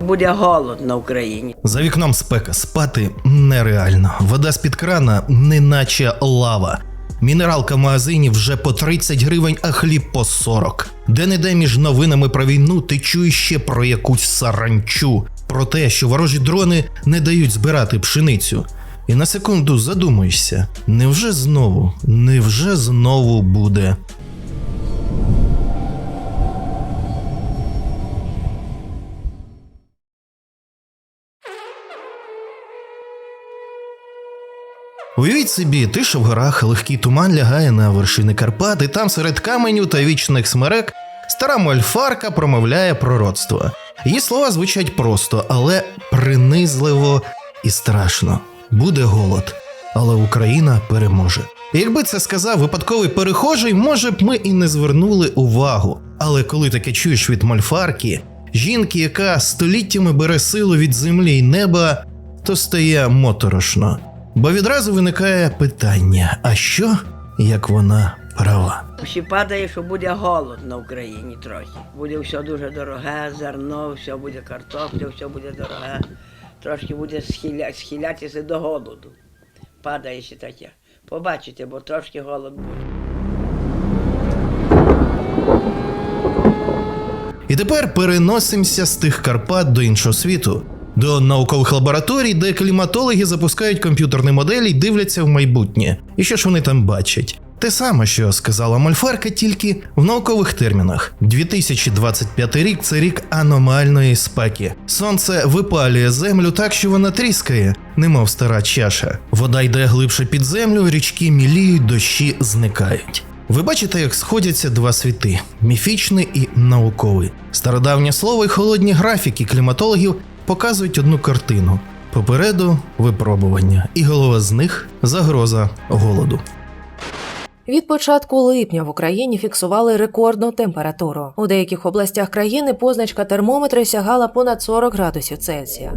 Буде голод на Україні. За вікном спека спати нереально. Вода з-під крана неначе лава. Мінералка в магазині вже по 30 гривень, а хліб по 40. Де-не-де між новинами про війну ти чуєш ще про якусь саранчу, про те, що ворожі дрони не дають збирати пшеницю. І на секунду задумуєшся: невже знову, невже знову буде? Уявіть собі, тиша в горах, легкий туман лягає на вершини Карпат, і там серед каменю та вічних смерек стара мольфарка промовляє пророцтво. Її слова звучать просто, але принизливо і страшно. Буде голод, але Україна переможе. Якби це сказав випадковий перехожий, може б ми і не звернули увагу. Але коли таке чуєш від мольфарки, жінки, яка століттями бере силу від землі й неба, то стає моторошно. Бо відразу виникає питання: а що, як вона права? Всі падає, що буде голод на Україні трохи. Буде все дуже дороге, зерно, все буде картопля, все буде дороге. Трошки буде схиля... схилятися до голоду. Падає ще таке. Побачите, бо трошки голод буде. І тепер переносимося з тих Карпат до іншого світу, до наукових лабораторій, де кліматологи запускають комп'ютерні моделі й дивляться в майбутнє. І що ж вони там бачать? Те саме, що сказала Мольфарка, тільки в наукових термінах. 2025 рік це рік аномальної спеки. Сонце випалює землю так, що вона тріскає, немов стара чаша. Вода йде глибше під землю, річки міліють, дощі зникають. Ви бачите, як сходяться два світи міфічний і науковий. Стародавнє слово і холодні графіки кліматологів показують одну картину. Попереду випробування, і голова з них загроза голоду. Від початку липня в Україні фіксували рекордну температуру. У деяких областях країни позначка термометра сягала понад 40 градусів Цельсія.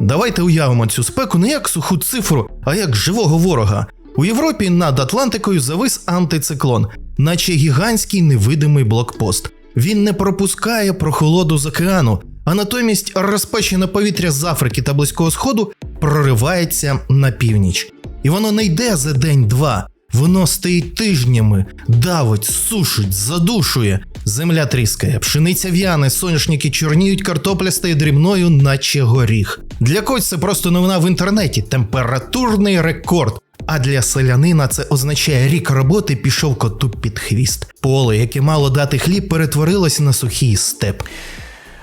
Давайте уявимо цю спеку не як суху цифру, а як живого ворога. У Європі над Атлантикою завис антициклон, наче гігантський невидимий блокпост. Він не пропускає прохолоду з океану, а натомість розпечене повітря з Африки та Близького Сходу проривається на північ. І воно не йде за день-два. Воно стоїть тижнями, давить, сушить, задушує. Земля тріскає, пшениця в'яне, соняшники чорніють, картопля стає дрібною, наче горіх. Для когось це просто новина в інтернеті, температурний рекорд. А для селянина це означає рік роботи пішов коту під хвіст. Поле, яке мало дати хліб, перетворилось на сухий степ.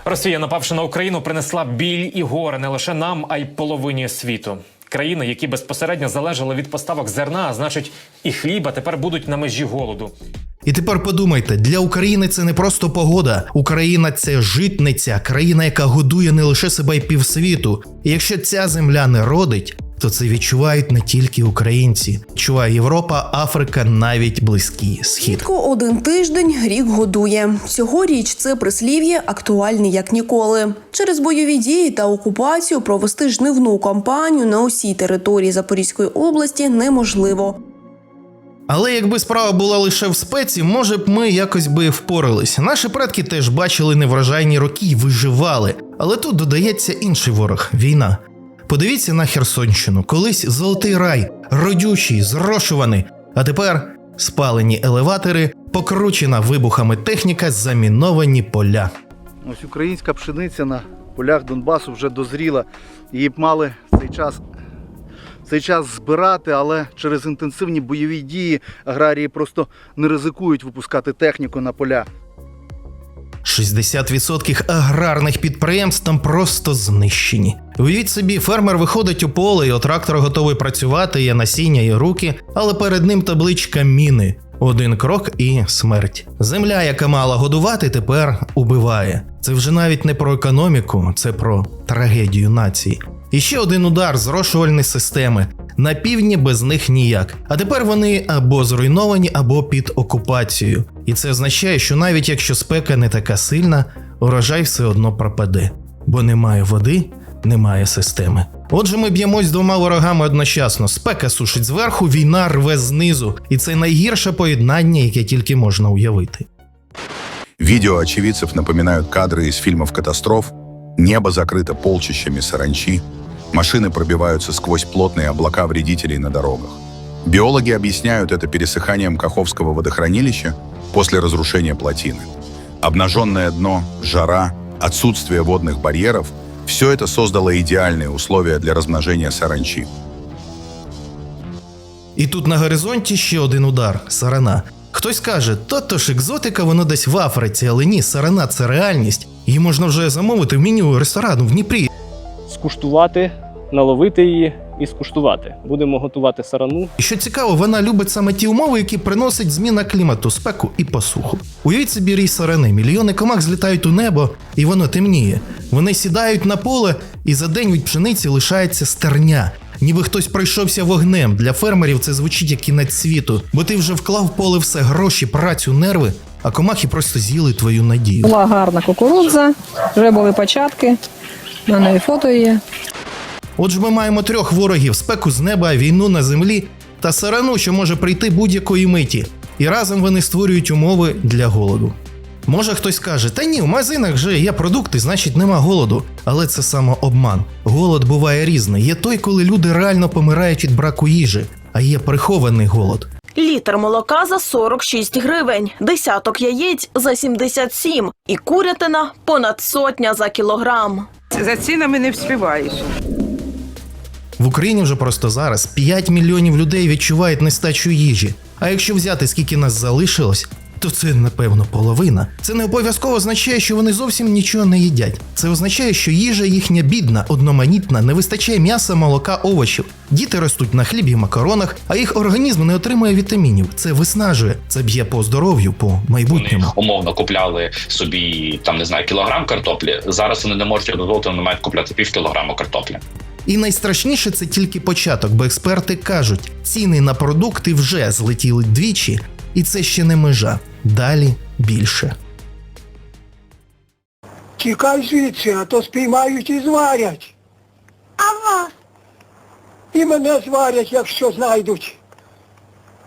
Росія, напавши на Україну, принесла біль і горе не лише нам, а й половині світу. Країни, які безпосередньо залежали від поставок зерна, а значить, і хліба тепер будуть на межі голоду. І тепер подумайте, для України це не просто погода. Україна це житниця, країна, яка годує не лише себе й півсвіту. І якщо ця земля не родить, то це відчувають не тільки українці. Чуває Європа, Африка, навіть Близький Схід. Рідко один тиждень рік годує. Цьогоріч це прислів'я актуальне як ніколи. Через бойові дії та окупацію провести жнивну кампанію на усій території Запорізької області неможливо. Але якби справа була лише в спеці, може б ми якось би впоралися. Наші предки теж бачили неврожайні роки й виживали. Але тут додається інший ворог війна. Подивіться на Херсонщину, колись золотий рай, родючий, зрошуваний, а тепер спалені елеватори, покручена вибухами техніка, заміновані поля. Ось українська пшениця на полях Донбасу вже дозріла. Її б мали цей час, цей час збирати, але через інтенсивні бойові дії аграрії просто не ризикують випускати техніку на поля. 60% аграрних підприємств там просто знищені. Уявіть собі, фермер виходить у поле, його трактор готовий працювати, є насіння і руки, але перед ним табличка міни. Один крок і смерть. Земля, яка мала годувати, тепер убиває. Це вже навіть не про економіку, це про трагедію нації. І ще один удар зрошувальні системи. На півдні без них ніяк. А тепер вони або зруйновані, або під окупацією. І це означає, що навіть якщо спека не така сильна, урожай все одно пропаде, бо немає води, немає системи. Отже, ми б'ємось двома ворогами одночасно. Спека сушить зверху, війна рве знизу, і це найгірше поєднання, яке тільки можна уявити. Видео очевидцев напоминают кадры из фильмов катастроф, Небо закрыто полчищами саранчи, машины пробиваются сквозь плотные облака вредителей на дорогах. Биологи объясняют это пересыханием Каховского водохранилища после разрушения плотины. Обнаженное дно, жара, отсутствие водных барьеров – все это создало идеальные условия для размножения саранчи. І тут на горизонті ще один удар сарана. Хтось каже, то то ж екзотика, воно десь в Африці, але ні, сарана це реальність. Її можна вже замовити в меню ресторану в Дніпрі. скуштувати, наловити її і скуштувати. Будемо готувати сарану. І що цікаво, вона любить саме ті умови, які приносить зміна клімату, спеку і посуху. Уявіть собі рій сарани. Мільйони комах злітають у небо, і воно темніє. Вони сідають на поле, і за день від пшениці лишається стерня. Ніби хтось пройшовся вогнем. Для фермерів це звучить як кінець світу, бо ти вже вклав в поле все гроші, працю, нерви, а комахи просто з'їли твою надію. Була гарна кукурудза, вже були початки. У мене і фото є. Отже, ми маємо трьох ворогів: спеку з неба, війну на землі та сарану, що може прийти будь-якої миті. І разом вони створюють умови для голоду. Може хтось каже, та ні, в магазинах вже є продукти, значить нема голоду. Але це самообман. Голод буває різний. Є той, коли люди реально помирають від браку їжі, а є прихований голод. Літр молока за 46 гривень, десяток яєць за 77 і курятина понад сотня за кілограм. За цінами не вспіваєш. В Україні вже просто зараз 5 мільйонів людей відчувають нестачу їжі. А якщо взяти скільки нас залишилось, то це напевно половина. Це не обов'язково означає, що вони зовсім нічого не їдять. Це означає, що їжа їхня бідна, одноманітна, не вистачає м'яса, молока, овочів. Діти ростуть на хлібі макаронах, а їх організм не отримує вітамінів. Це виснажує, це б'є по здоров'ю, по майбутньому. Вони умовно купляли собі там не знаю кілограм картоплі. Зараз вони не можуть дозволити, вони мають купляти пів кілограму картоплі. І найстрашніше це тільки початок, бо експерти кажуть, ціни на продукти вже злетіли двічі, і це ще не межа. Далі більше. Тікай звідси, а то спіймають і зварять. Ага. І мене зварять, якщо знайдуть.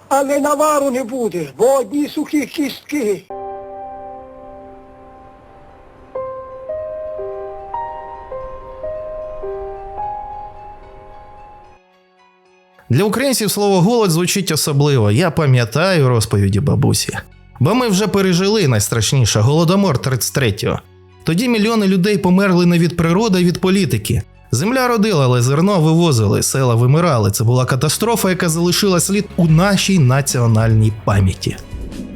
Але навару не буде, бо одні сухі кістки. Для українців слово голод звучить особливо. Я пам'ятаю розповіді бабусі. Бо ми вже пережили найстрашніше голодомор 33-го. Тоді мільйони людей померли не від природи, а від політики. Земля родила, але зерно вивозили, села вимирали. Це була катастрофа, яка залишила слід у нашій національній пам'яті.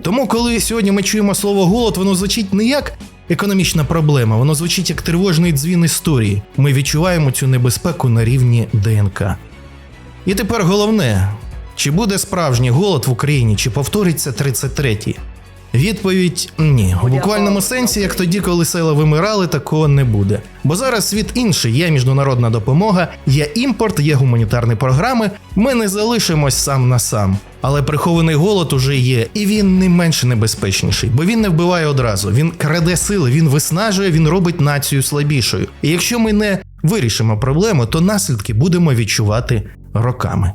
Тому, коли сьогодні ми чуємо слово голод, воно звучить не як економічна проблема, воно звучить як тривожний дзвін історії. Ми відчуваємо цю небезпеку на рівні ДНК. І тепер головне: чи буде справжній голод в Україні, чи повториться 33-й? Відповідь ні. У буквальному сенсі, як тоді, коли села вимирали, такого не буде. Бо зараз світ інший, є міжнародна допомога, є імпорт, є гуманітарні програми. Ми не залишимось сам на сам. Але прихований голод уже є, і він не менш небезпечніший, бо він не вбиває одразу. Він краде сили, він виснажує, він робить націю слабішою. І якщо ми не вирішимо проблему, то наслідки будемо відчувати роками.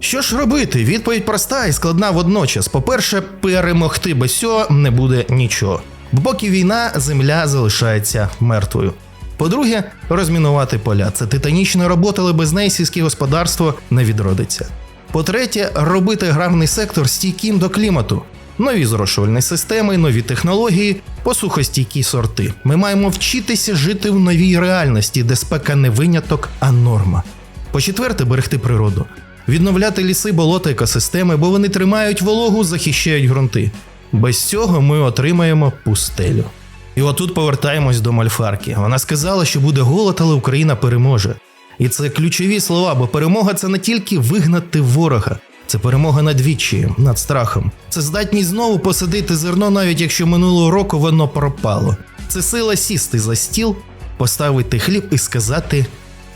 Що ж робити? Відповідь проста і складна водночас. По-перше, перемогти без цього не буде нічого. Поки війна, земля залишається мертвою. По-друге, розмінувати поля. Це титанічна робота, але без неї сільське господарство не відродиться. По-третє, робити аграрний сектор стійким до клімату. Нові зрошувальні системи, нові технології, посухостійкі сорти. Ми маємо вчитися жити в новій реальності, де спека не виняток, а норма. По-четверте, берегти природу. Відновляти ліси, болота, екосистеми, бо вони тримають вологу, захищають ґрунти. Без цього ми отримаємо пустелю. І отут повертаємось до Мальфарки. Вона сказала, що буде голод, але Україна переможе. І це ключові слова, бо перемога це не тільки вигнати ворога, це перемога над відчаєм, над страхом. Це здатність знову посадити зерно, навіть якщо минулого року воно пропало. Це сила сісти за стіл, поставити хліб і сказати: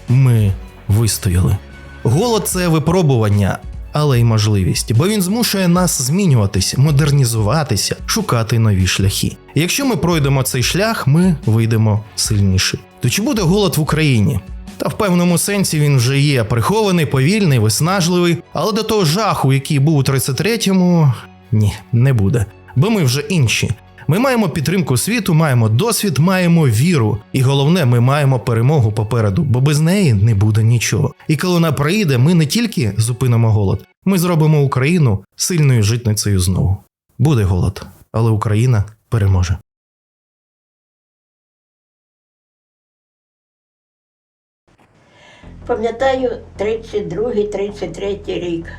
ми вистояли. Голод це випробування, але й можливість, бо він змушує нас змінюватись, модернізуватися, шукати нові шляхи. Якщо ми пройдемо цей шлях, ми вийдемо сильніші. То чи буде голод в Україні? Та в певному сенсі він вже є прихований, повільний, виснажливий, але до того жаху, який був у 33-му, ні, не буде. Бо ми вже інші. Ми маємо підтримку світу, маємо досвід, маємо віру. І головне, ми маємо перемогу попереду, бо без неї не буде нічого. І коли вона прийде, ми не тільки зупинимо голод, ми зробимо Україну сильною житницею знову. Буде голод, але Україна переможе. Пам'ятаю 32-33 рік.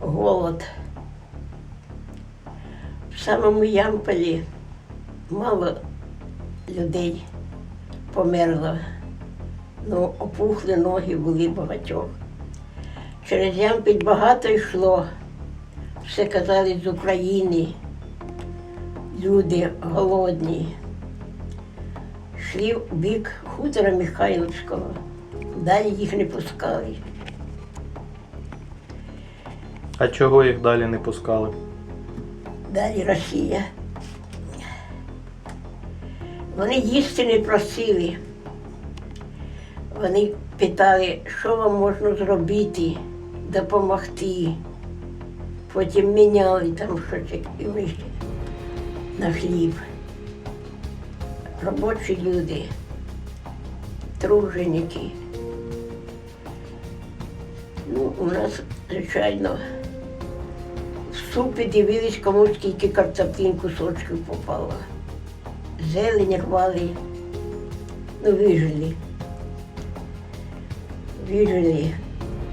Голод. В самому Ямполі мало людей померло. Ну, опухли ноги були багатьох. Через Ямпіль багато йшло. Все казали з України. Люди голодні йшли в бік хутора Михайловського. Далі їх не пускали. А чого їх далі не пускали? Далі Росія. Вони їсти не просили. Вони питали, що вам можна зробити, допомогти. Потім міняли там щось і на хліб. Робочі люди, труженики. Ну, у нас, звичайно, в супі дивились, кому скільки картоплин кусочків попало. Зелень рвали, ну вижили. Вижили.